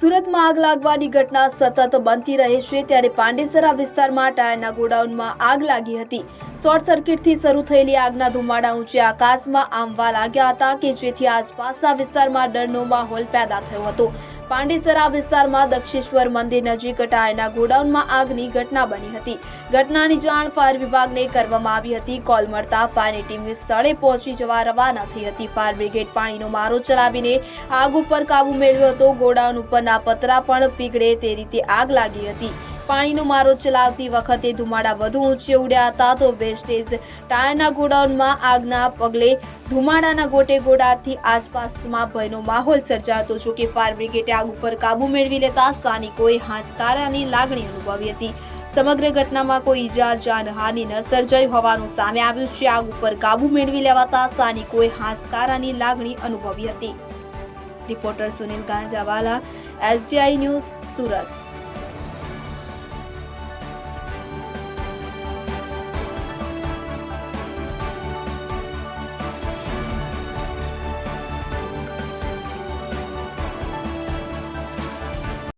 સુરતમાં આગ લાગવાની ઘટના સતત બનતી રહે છે ત્યારે પાંડેસરા વિસ્તારમાં ટાયરના ગોડાઉનમાં આગ લાગી હતી. શોર્ટ સર્કિટથી શરૂ થયેલી આગના ધુમાડા ઊંચે આકાશમાં આંબવા લાગ્યા હતા કે જેથી આસપાસના વિસ્તારમાં ડરનો માહોલ પેદા થયો હતો. પાંડેસરા વિસ્તારમાં દક્ષેશ્વર મંદિર નજીક ટાયરના ગોડાઉનમાં આગની ઘટના બની હતી. ઘટનાની જાણ ફાયર વિભાગને કરવામાં આવી હતી. કોલ મળતા ફાયરની ટીમ સ્થળે પહોંચી જવા રવાના થઈ હતી. ફાયર બ્રિગેડ પાણીનો મારો ચલાવીને આગ ઉપર કાબુ મેળવ્યો હતો. ગોડાઉન ઉપરના પતરા પણ પીગળે તે રીતે આગ લાગી હતી. પાણીનો મારો ચલાવતી વખતે ધુમાડા વધુ ઊંચે ઉડ્યા હતા તો વેસ્ટેજ ટાયરના ગોડાઉનમાં આગના પગલે ધુમાડાના ગોટે ગોડાથી આસપાસમાં ભયનો માહોલ સર્જાયો હતો જોકે ફાયર બ્રિગેડે આગ ઉપર કાબુ મેળવી લેતા સ્થાનિકોએ હાશકારાની લાગણી અનુભવી હતી. સમગ્ર ઘટનામાં કોઈ ઈજા, જાનહાનિ ન સર્જાઈ હોવાનું સામે આવ્યું છે. આગ ઉપર કાબુ મેળવી લેવાતા સ્થાનિકોએ હાંસકારાની લાગણી અનુભવી હતી. Reporter Sunil Ganjawala SGI news Surat.